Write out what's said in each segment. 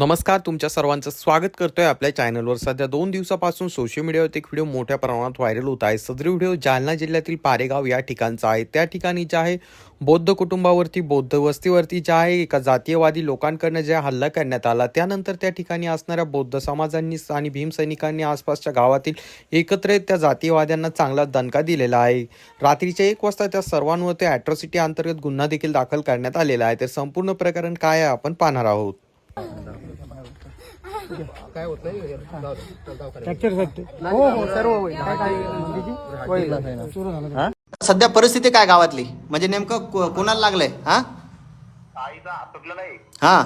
नमस्कार तुमच्या सर्वांचं स्वागत करतोय आपल्या चॅनलवर. सध्या दोन दिवसापासून सोशल मीडियावर एक व्हिडिओ मोठ्या प्रमाणात व्हायरल होत आहे. सदरी व्हिडिओ जालना जिल्ह्यातील पारेगाव या ठिकाणचा आहे. त्या ठिकाणी जे आहे बौद्ध कुटुंबावरती बौद्ध वस्तीवरती जे आहे एका जातीयवादी लोकांकडनं जे हल्ला करण्यात आला. त्यानंतर त्या ठिकाणी असणाऱ्या बौद्ध समाजांनी आणि भीमसैनिकांनी आसपासच्या गावातील एकत्र त्या जातीयवाद्यांना चांगला दणका दिलेला आहे. रात्रीच्या एक वाजता त्या सर्वांवर ते अॅट्रॉसिटी अंतर्गत गुन्हा देखील दाखल करण्यात आलेला आहे. तर संपूर्ण प्रकरण काय आहे आपण पाहणार आहोत. काय होत नाही सध्या परिस्थिती काय गावातली? म्हणजे नेमकं कोणाला लागलंय? हा? हा.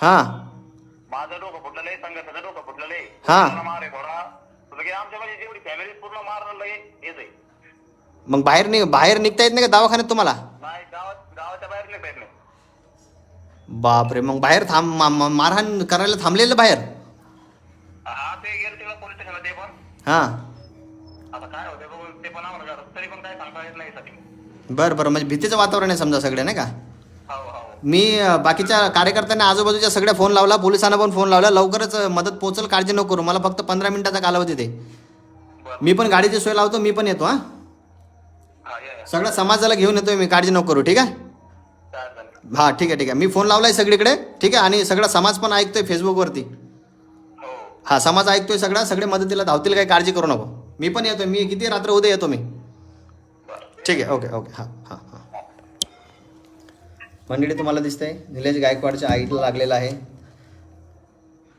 हा. माझं डोकं फुटलेलं आहे संघर्षाचं डोकं फुटलेलं आहे हा. मला मार आहे थोडा? आमच्या म्हणजे जेवढी फॅमिली पूर्ण मारलेलं आहे. मग बाहेर बाहेर निघता येत नाही का दवाखान्यात तुम्हाला नाही गावात गावाच्या बाहेर नाही पाहिजे बापरे मग बाहेर थांब मा- मा- मारहाण करायला थांबलेलं बाहेर? हा ते गेले तिकडे पोलीस स्टेशनला ते पण. हा. आता काय होते बघू ते पण आम्हाला घरात तरी पण काय सांगता येत नाही साठी बरं बरं म्हणजे भीतीचं वातावरण आहे समजा सगळे नाही का? हो हो. मी अं, बाकीच्या कार्यकर्त्यांना आजूबाजूच्या सगळ्या फोन लावला पोलिसांना पण फोन लावला. लवकरच अं, मदत पोहोचल काळजी नको करू. मला फक्त पंधरा मिनिटाचा कालावधी दे. मी पण गाडीची सोय लावतो मी पण येतो हा. हा या या. सगळ्या समाजाला घेऊन येतोय मी काळजी नको करू ठीक आहे? हा ठीक आहे ठीक आहे. मी फोन लावलाय सगळीकडे ठीक आहे आणि सगळा समाज पण ऐकतोय फेसबुकवरती हो. हा समाज ऐकतोय सगळा सगळे मदतीला धावतील काही काळजी करू नको. मी पण येतोय मी किती रात्र उद्या येतो मी. ठीक आहे ओके ओके हां हां हां. मंडळी तुम्हाला दिसतंय निलेश गायकवाडच्या आईला लागलेला आहे.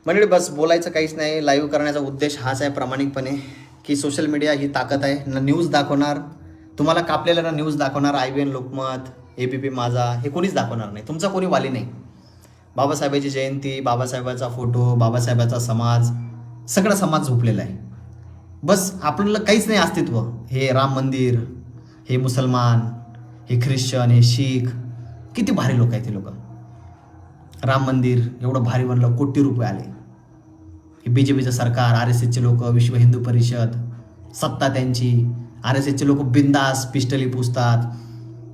मंडळी बस बोलायचं काहीच नाही लाईव्ह करण्याचा उद्देश हाच आहे प्रामाणिकपणे की सोशल मीडिया ही ताकद आहे. ना न्यूज दाखवणार तुम्हाला कापलेलं ना न्यूज दाखवणार I B N Lokmat A B P Majha हे कोणीच दाखवणार नाही. तुमचा कोणी वाली नाही. बाबासाहेबाची जयंती बाबासाहेबाचा फोटो बाबासाहेबाचा समाज सगळा समाज झोपलेला आहे. बस आपल्याला काहीच नाही अस्तित्व. हे राम मंदिर हे मुसलमान हे ख्रिश्चन हे शीख किती भारी लोक आहेत ते लोक. राम मंदिर एवढं भारी बनलं कोटी रुपये आले. हे बी जे पीचं सरकार आर एस एसचे लोक विश्व हिंदू परिषद सत्ता त्यांची. आर एस एसचे लोक बिंदास पिस्टली पुसतात.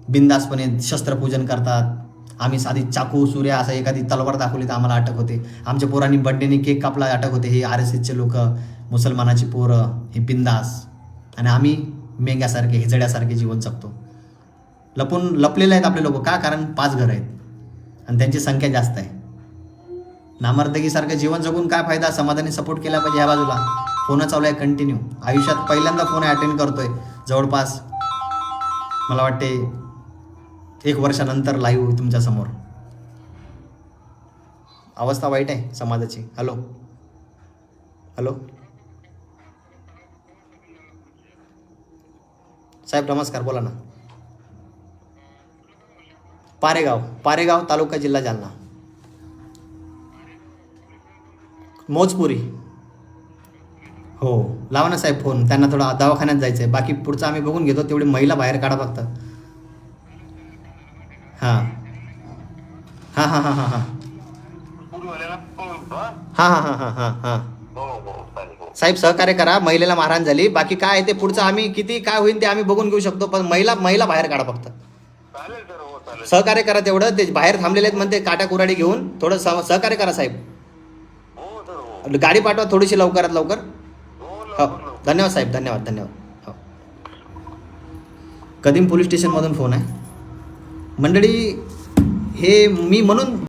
बिंदासपणे शस्त्रपूजन करतात. आम्ही साधी चाकू सूर्या असं एखादी तलवार दाखवली तर आम्हाला अटक होते. आमच्या पोरांनी बड्डेने केक कापला अटक होते. हे आर एस एसचे लोक मुसलमानाची पोरं हे बिंदास. आणि आम्ही मेंग्यासारखे हिजड्यासारखे जीवन जगतो. लपून लपलेले आहेत आपले लोक. का? कारण पाच घरं आहेत. आणि त्यांची संख्या जास्त आहे. नामर्दगीसारखं जीवन जगून काय फायदा? समाधानी सपोर्ट केला पाहिजे ह्या बाजूला. फोन चालू आहे कंटिन्यू आयुष्यात पहिल्यांदा फोन अटेंड करतोय. जवळपास मला वाटते एक वर्षानंतर लाईव्ह तुमच्यासमोर अवस्था वाईट आहे समाजाची. हॅलो हॅलो साहेब नमस्कार बोला ना. पारेगाव पारेगाव तालुका जिल्हा जालना. मोजपुरी. हो. लावा ना साहेब फोन. त्यांना थोडा दवाखान्यात जायचं आहे बाकी पुढचं आम्ही बघून घेतो. तेवढी महिला बाहेर काढा फक्त. हां. हां हां हां हां हां. हां हां हां हां हां हां. साहेब सहकार्य करा. महिलेला मारहाण झाली. बाकी काय आहे ते पुढचं आम्ही किती काय होईल ते आम्ही बघून घेऊ शकतो. पण महिला महिला बाहेर काढा फक्त. सहकार्य करा तेवढं. ते बाहेर थांबलेले आहेत म्हणते काटा कुराडी घेऊन. थोडं सहकार्य करा साहेब. गाडी पाठवा थोडीशी लवकरात लवकर. हो. धन्यवाद साहेब. धन्यवाद धन्यवाद. हो. कदीम पोलीस स्टेशनमधून फोन आहे. मंडळी हे मी म्हणून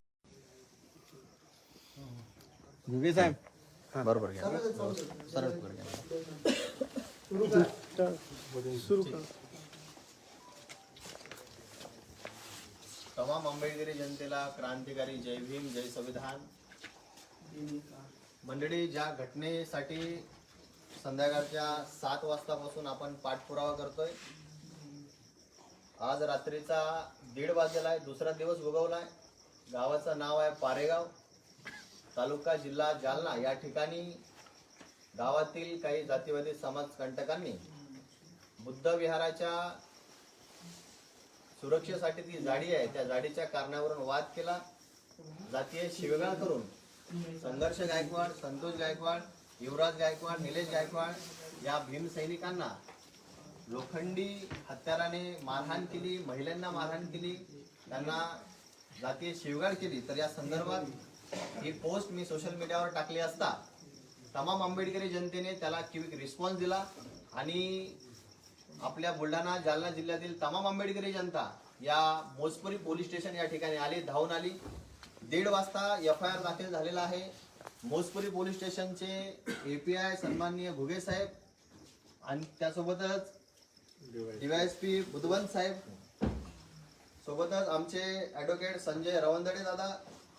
तमाम आंबेडकरी जनतेला क्रांतिकारी जय भीम जय संविधान. मंडळी ज्या घटनेसाठी संध्याकाळच्या सात वाजतापासून आपण पाठपुरावा करतोय आज रात्रीचा दीड वाजलेला आहे दुसरा दिवस उगवला आहे गावाचं नाव आहे पारेगाव. तालुका जिल्हा जालना. या ठिकाणी गावातील काही जातीवादी समाजकंटकांनी बुद्ध विहाराच्या सुरक्षेसाठी ती जाडी आहे. त्या जाडीच्या कारणावरून वाद केला. जातीय शिवगाळ करून संघर्ष गायकवाड संतोष गायकवाड युवराज गायकवाड निलेश गायकवाड या भीमसैनिकांना लोखंडी हत्याराने मारहाण केली महिलांना मारहाण केली त्यांना जातीय शिवगाळ केली. तर या संदर्भात ही पोस्ट मी सोशल मीडियावर टाकली असता तमाम आंबेडकरी जनतेने त्याला क्विक रिस्पॉन्स दिला आणि आपल्या बुलढाणा जालना जिल्ह्यातील तमाम आंबेडकरी जनता या मोजपुरी पोलीस स्टेशन या ठिकाणी आली धावून आली. दीड वाजता एफ आय आर दाखल झालेला आहे. मोजपुरी पोलीस स्टेशनचे ए पी सन्माननीय घुगे साहेब आणि त्यासोबतच डीवायएसपी बुधवंत साहेब. सोबतच आमचे ॲडव्होकेट संजय रवंदडे दादा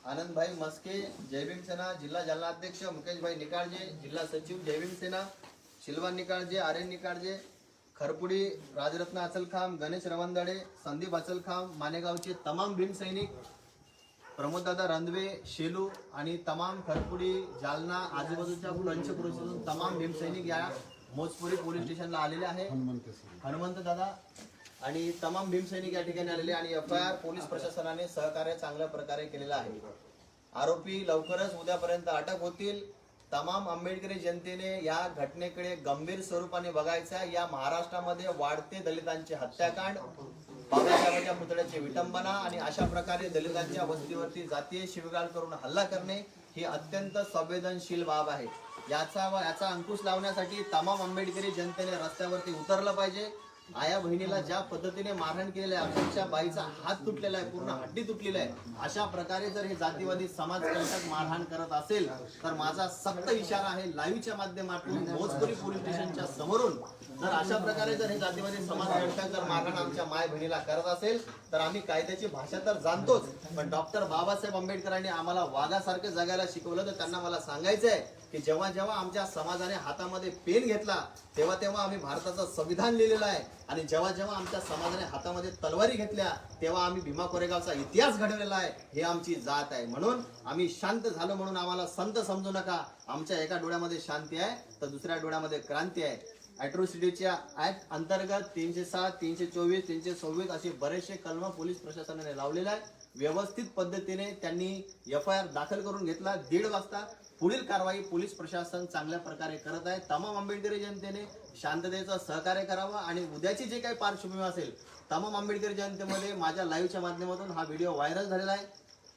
आनंदभाई मस्के जयभीम सेना जिल्हा जालना अध्यक्ष मुकेशभाई निकाळजे जिल्हा सचिव जयभीम सेना शिलवान निकाळजे आर्यन निकाळजे खरपुडी राजरत्न अचलखाम गणेश रवंदडे संदीप अचलखाम मानेगावचे तमाम भीमसैनिक प्रमोददादा रंधवे शेलू आणि तमाम खरपुडी जालना आजूबाजूच्या पंचपुरुषातून तमाम भीमसैनिक या मोजपुरी पोलीस स्टेशनला आलेले आहे. हनुमंत दादा आणि तमाम भीमसैनिक या ठिकाणी आलेले आणि एफ आय आर पोलीस प्रशासनाने सहकार्य चांगल्या प्रकारे केलेलं आहे. आरोपी लवकरच उद्यापर्यंत अटक होतील. तमाम आंबेडकरी जनतेने या घटनेकडे गंभीर स्वरूपाने बघायचा या महाराष्ट्रामध्ये वाढते दलितांचे हत्याकांड बाबासाहेबांच्या पुतळ्याची विटंबना आणि अशा प्रकारे दलितांच्या वस्तीवरती जातीय शिवगाळ करून हल्ला करणे ही अत्यंत संवेदनशील बाब आहे. याचा व याचा अंकुश लावण्यासाठी तमाम आंबेडकरी जनतेने रस्त्यावरती उतरलं पाहिजे. आया बहिणीला ज्या पद्धतीने मारहाण केलेलं आहे अक्षरशः बाईचा हात तुटलेला आहे पूर्ण हड्डी तुटलेला आहे. अशा प्रकारे जर हे जातीवादी समाज कंटक मारहाण करत असेल तर माझा सक्त इशारा आहे लाईव्हच्या माध्यमातून भोजपुरी पोलीस स्टेशनच्या समोरून जर अशा प्रकारे जर हे जातीवादी समाजकंटक जर मारहाण आमच्या माय बहिणीला करत असेल तर आम्ही कायद्याची भाषा तर जाणतोच पण डॉक्टर बाबासाहेब आंबेडकरांनी आम्हाला वाघासारखं जगायला शिकवलं तर त्यांना मला सांगायचं आहे की जेव्हा जेव्हा आमच्या समाजाने हातामध्ये पेन घेतला तेव्हा तेव्हा आम्ही भारताचं संविधान लिहिलेलं आहे. आणि जेव्हा जेव्हा आमच्या समाजाने हातामध्ये तलवारी घेतल्या तेव्हा आम्ही भीमा कोरेगावचा इतिहास घडवलेला आहे. हे आमची जात आहे. म्हणून आम्ही शांत झालो म्हणून आम्हाला संत समजू नका. आमच्या एका डोळ्यामध्ये शांती आहे तर दुसऱ्या डोळ्यामध्ये क्रांती आहे. अॅट्रोसिटीच्या ऍक्ट अंतर्गत तीनशे सात तीनशे चोवीस तीनशे सव्वीस असे बरेचसे कलम पोलीस प्रशासनाने लावलेले आहे व्यवस्थित पद्धतीने त्यांनी एफ आय आर दाखल करून घेतला. दीड वाजता पुढील कारवाई पोलीस प्रशासन चांगल्या प्रकारे करत आहे. तमाम आंबेडकरी जनतेने शांततेचं सहकार्य करावं आणि उद्याची जे काही पार्श्वभूमी असेल तमाम आंबेडकरी जनतेमध्ये माझ्या लाईव्हच्या माध्यमातून हा व्हिडिओ व्हायरल झालेला आहे.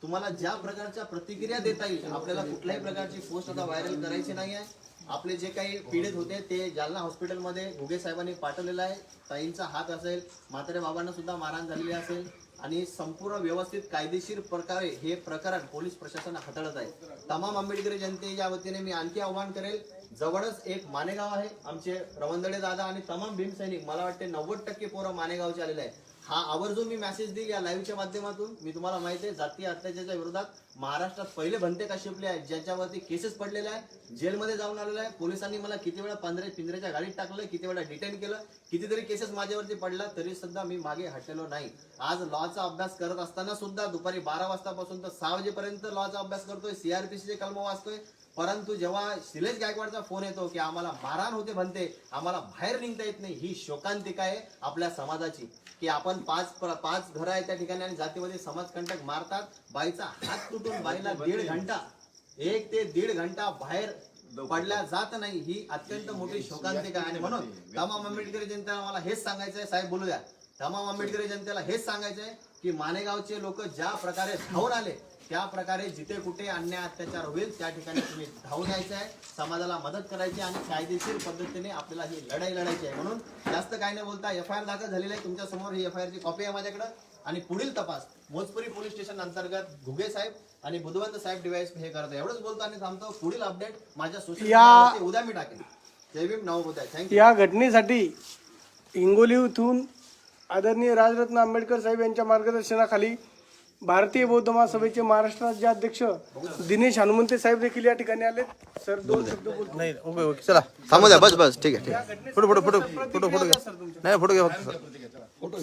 तुम्हाला ज्या प्रकारच्या प्रतिक्रिया देता येईल आपल्याला कुठल्याही प्रकारची पोस्ट आता व्हायरल करायची नाही आहे आपले जे काही पीडित होते ते जालना हॉस्पिटलमध्ये घुगे साहेबांनी पाठवलेलं आहे. ताईंचा हात असेल म्हाताऱ्या बाबांना सुद्धा मारहाण झालेली असेल आणि संपूर्ण व्यवस्थित कायदेशीर प्रकारे हे प्रकरण पोलीस प्रशासन हाताळत आहे. तमाम आंबेडकरी जनतेच्या वतीने मी आणखी आव्हान करेल जवळच एक मानेगाव आहे. आमचे रवंदळे दादा आणि तमाम भीमसैनिक मला वाटते नव्वद टक्के पोरं मानेगावचे आलेले आहे हा आवर्जून मी मेसेज देईल या लाईव्हच्या माध्यमातून. मी तुम्हाला माहिती आहे जातीय अत्याचाराच्या विरोधात महाराष्ट्रात पहिले भंते का शिपले आहेत ज्याच्यावरती केसेस पडलेले आहे जेलमध्ये जाऊन आलेलं आहे पोलिसांनी मला किती वेळा पंधरा पिंजऱ्याच्या गाडीत टाकलं किती वेळा डिटेन केलं कितीतरी केसेस माझ्यावरती पडला तरी सुद्धा मी मागे हटलेलो नाही. आज लॉचा अभ्यास करत असताना सुद्धा दुपारी बारा वाजतापासून तर सहा वाजेपर्यंत लॉचा अभ्यास करतोय सीआरपीसीचे कलम वाचतोय परंतु जेव्हा शिलेश गायकवाडचा फोन येतो की आम्हाला मारहाण होते म्हणते आम्हाला बाहेर निघता येत नाही ही शोकांतिका आहे आपल्या समाजाची. की आपण पाच पाच घरं आहेत त्या ठिकाणी आणि जातीमध्ये समाजकंटक मारतात बाईचा हात तुटून बाईला दीड घंटा एक ते दीड घंटा बाहेर पडल्या जात नाही ही अत्यंत मोठी शोकांतिका आहे. आणि म्हणून तमाम आंबेडकरी जनतेला मला हेच सांगायचं आहे साहेब बोलू द्या तमाम आंबेडकरी जनतेला हेच सांगायचं आहे की मानेगावचे लोक ज्या प्रकारे धावून आले त्या प्रकारे जिथे कुठे अन्याय अत्याचार होईल त्या ठिकाणी तुम्ही धावून यायचं आहे समाजाला मदत करायची आणि कायदेशीर पद्धतीने आपल्याला ही लढाई लढायची आहे. म्हणून जास्त काही नाही बोलता एफ आय आर दाखल झालेली आहे तुमच्यासमोर. ही एफ आय आरची कॉपी आहे माझ्याकडे. आणि पुढील तपास मोजपुरी पोलीस स्टेशन अंतर्गत घुगे साहेब आणि बुधवंत साहेब डिवाइस हे करतो एवढंच बोलतो आणि थांबतो. पुढील अपडेट माझ्या सोशल उद्या मी टाकेन. जय भीम नवबुद्ध थँक्यू या घटनेसाठी हिंगोली येथून आदरणीय राजरत्न आंबेडकर साहेब यांच्या मार्गदर्शनाखाली भारतीय बौद्ध महासभेचे महाराष्ट्र राज्य अध्यक्ष दिनेश हनुमंते साहेब देखील या ठिकाणी आले सर दोन शब्द बोलतो. नाही ओके ओके चला. थांबू द्या बस बस ठीक आहे ठीक आहे. Photo photo photo photo photo घ्या. नाही फोटो घ्या फक्त